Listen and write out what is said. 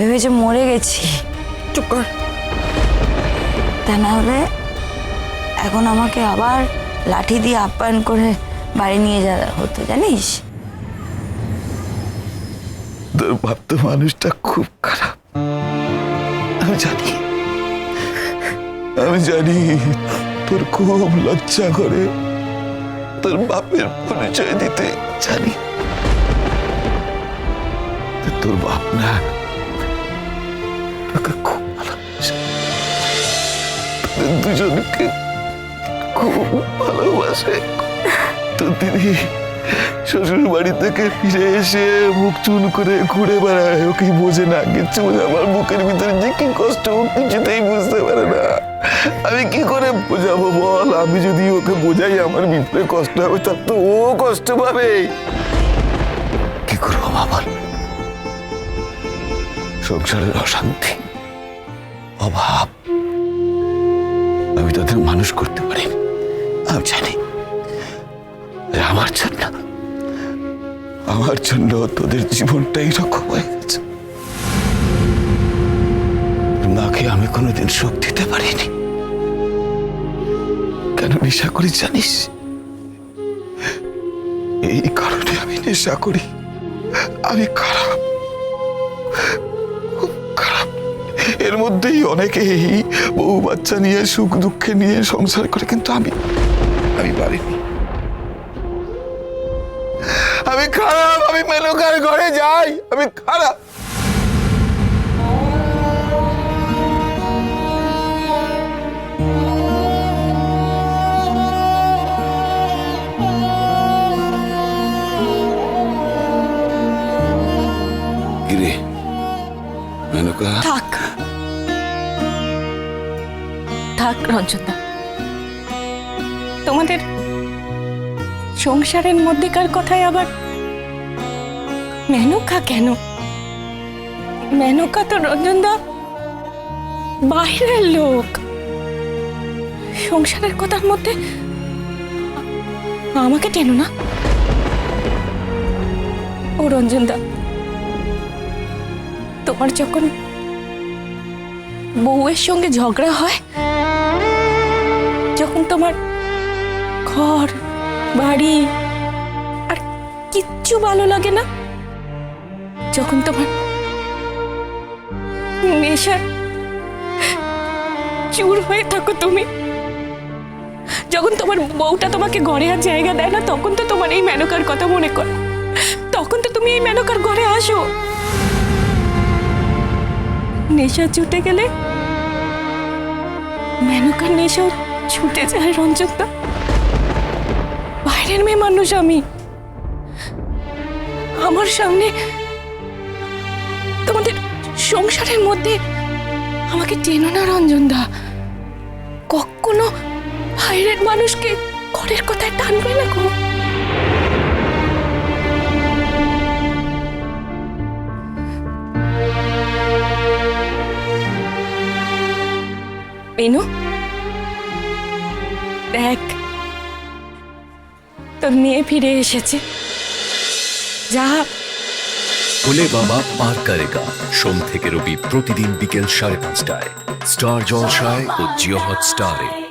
ভেবেছে মরে গেছি। চুপ কর। তা না হলে এখন আমাকে আবার লাঠি দিয়ে আপ্যায়ন করে বাড়ি নিয়ে যাওয়া হতো জানিস? তোর ভাবতো মানুষটা খুব খারাপ। আমি জানি। আমি জানি তোর খুব লজ্জা করে। তোর বাপের পরিচয় দিতে জানি। তোর বাপ না। তোকে খুব ভালোবাসে দুজনকে খুব ভালোবাসে। তোর দিদি শ্বশুর বাড়ি থেকে ফিরে এসে মুখ চুন করে ঘুরে বেড়ায়। ও কি বোঝে না, কিচ্ছু আমার বুকের ভিতরে যে কি কষ্ট, ও কিছুতেই বুঝতে পারে না। আমি কি করে বোঝাবো বল? আমি যদি ওকে বোঝাই আমার ভিতরে কষ্ট হবে তার তো ও কষ্ট পাবে। কি করব বাবা? সংসারের অশান্তি। অভাব। আমি তাদের মানুষ করতে পারি আমি জানি। আমার জন্য। আমার জন্য তোদের জীবনটা এইরকম হয়ে গেছে। মাকে আমি কোনোদিন সুখ দিতে পারিনি। কেন নেশা করি জানিস? এই কারণে আমি নেশা করি। আমি খারাপ। এর মধ্যেই অনেকেই বউ বাচ্চা নিয়ে সুখ দুঃখে নিয়ে সংসার করে কিন্তু আমি আমি পারিনি। আমি খারাপ আমি মেনকার ঘরে যাই আমি খারাপ। মেনকা থাক। থাক রঞ্জনা, তোমাদের সংসারের মধ্যেকার কথায় আবার মেনকা কেন? মেনকা তো রঞ্জনদা বাইরের লোক। সংসারের কথার মধ্যে আমাকে টেনো না? ও রঞ্জনদা, তোমার যখন বউয়ের সঙ্গে ঝগড়া হয় ঘর, বাড়ি, আর কিচ্ছু ভালো লাগে না। যখন তোমার নেশার চুর হয়ে থাকো তুমি, যখন তোমার বউটা তোমাকে ঘরে আর জায়গা দেয় না, তখন তো তোমার এই মেনকার কথা মনে কর, তখন তো তুমি এই মেনকার ঘরে আসো। নেশা ছুটে গেলে, মেনকার নেশাও ছুটে যায় রঞ্জনদা। বাইরের মেয়ে মানুষ আমি। আমার সামনে তোমাদের সংসারের মধ্যে আমাকে টেনো না রঞ্জন দা। কখনো বাইরের মানুষকে ঘরের কথায় টানবে না গো। মেনু, দেখ তোর নিয়ে ফিরে এসেছে। যা। ভোলে বাবা পার করেগা। সোম থেকে রবি প্রতিদিন বিকেল সাড়ে পাঁচটায়। স্টার জলসায় ও জিও হট স্টারে